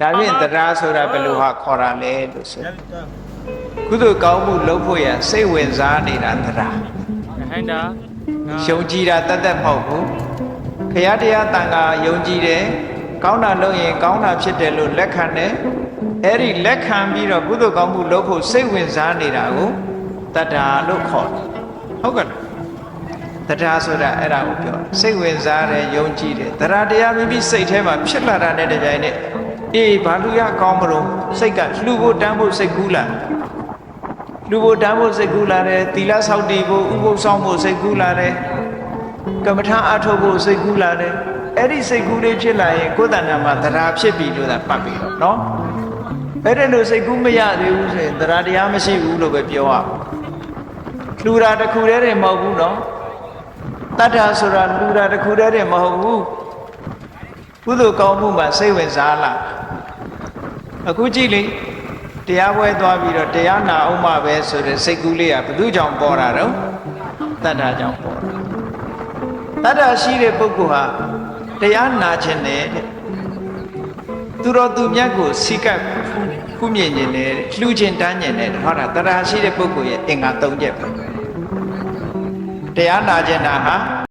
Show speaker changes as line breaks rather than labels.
ဒါဖြင့်တရားဆိုတာဘယ်လိုဟာခေါ်တာလဲလို့ဆိုကုသိုလ်ကောင်းမှုလုပ်ဖို့ရစိတ်ဝင်စားနေတာတရား
ဟန်တာ
ယုံကြည်တာတတ်တတ်မဟုတ်ဘူးခရတရားတန်ခါယုံကြည်တယ်ကောင်းတာလုပ်ရင်ကောင်းတာဖြစ်တယ်လို့လက်ခံတယ်အဲ့ဒီလက်ခံပြီးတော့ကုသိုလ်ကောင်းမှုလုပ်ဖို့စိတ်ဝင်စားနေတာကိုတတ္တာလို့ခေါ်တယ်ဟုတ်ကဲ့တတ္တာဆိုတာအဲ့ဒါကိုပြောစိတ်ဝင်စားတယ်ယုံကြည်တယ်တရားတရားမိမိစိတ်ထဲမှာဖြစ်လာတာနဲ့တကြိုင်နဲ့ အေးဘာလို့ရကောင်းမလို့စိတ်ကလှူဖို့တန်းဖို့စိတ်ကူးလာလူဖို့တန်းဖို့စိတ်ကူးလာတယ်သီလဆောက်တည်ဖို့ဥပုသ်ဆောင်ဖို့စိတ်ကူးလာတယ်ကမ္မထာအထုတ်ဖို့စိတ်ကူးလာတယ်အဲ့ဒီစိတ်ကူးလေးဖြစ်လာရင်ကိုယ်တဏ္ဍာမှာတရားဖြစ်ပြီလို့သာပတ်ပြီတော့နော်အဲ့ဒါလို့စိတ်ကူးမရသေးဘူးဆိုရင်တရားတရားမရှိဘူးလို့ပဲပြောရလှူတာတစ်ခုတည်းတည်းမဟုတ်ဘူးနော်တတ္ထာဆိုတာလှူတာတစ်ခုတည်းတည်းမဟုတ်ဘူး ကုသိုလ်ကောင်းမှုမှာစိတ်ဝင်စားလာအခုကြည့်လေတရားပွဲသွားပြီးတော့တရားနာအောင်မှပဲဆိုတဲ့စိတ်ကူးလေးကဘယ်သူကြောင့်ပေါ်တာတော့တတ္ထာကြောင့်ပေါ်တာတတ္ထာရှိတဲ့ပုဂ္ဂိုလ်ဟာတရားနာခြင်းနဲ့တဲ့သူတော်သူမြတ်ကိုစိကပ်ခုမြင်ခြင်းနဲ့လှူခြင်းတန်းခြင်းနဲ့ဟောတာတတ္ထာရှိတဲ့ပုဂ္ဂိုလ်ရဲ့အင်္ဂါ၃ချက်ပဲတရားနာခြင်းတာဟာ